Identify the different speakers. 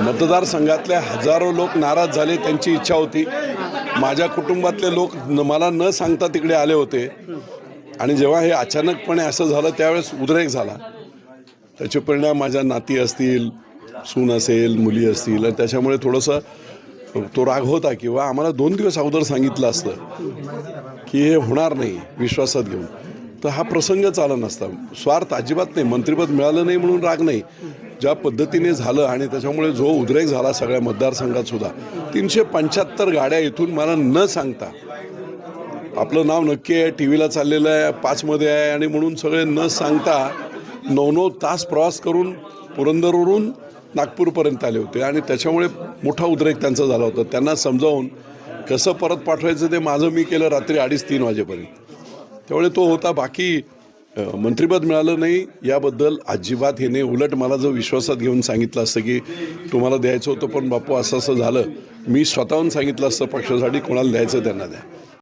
Speaker 1: मतदारसंघातले हजारो लोक नाराज झाले त्यांची इच्छा होती. माझ्या कुटुंबातले लोक न- मला न सांगता तिकडे आले होते. आणि जेव्हा हे अचानकपणे असं झालं त्यावेळेस उद्रेक झाला. त्याचे परिणाम माझ्या नाती असतील सून असेल मुली असतील आणि त्याच्यामुळे थोडंसं तो राग होता किंवा आम्हाला दोन दिवस अगोदर सांगितलं असतं की हे होणार नाही विश्वासात घेऊन. तर हा प्रसंग आला नसता. स्वार्थ अजिबात नाही मंत्रिपद मिळालं नाही म्हणून राग नाही. ज्या पद्धतीने झालं आणि त्याच्यामुळे जो उद्रेक झाला सगळ्या मतदारसंघात सुद्धा तीनशे पंच्याहत्तर गाड्या इथून मला न सांगता आपलं नाव नक्की आहे टी व्हीला चाललेलं आहे पाचमध्ये आहे आणि म्हणून सगळे न सांगता नऊ नऊ तास प्रवास करून पुरंदरवरून नागपूरपर्यंत आले होते. आणि त्याच्यामुळे मोठा उद्रेक त्यांचा झाला होता. त्यांना समजावून कसं परत पाठवायचं ते माझं मी केलं रात्री अडीच तीन वाजेपर्यंत. त्यामुळे तो होता बाकी मंत्रिपद मिळालं नाही याबद्दल अजिबात हे नाही उलट मला जर विश्वासात घेऊन सांगितलं असतं की तुम्हाला द्यायचं होतं पण बापू असं असं झालं मी स्वतःहून सांगितलं असतं पक्षासाठी कोणाला द्यायचं त्यांना द्या.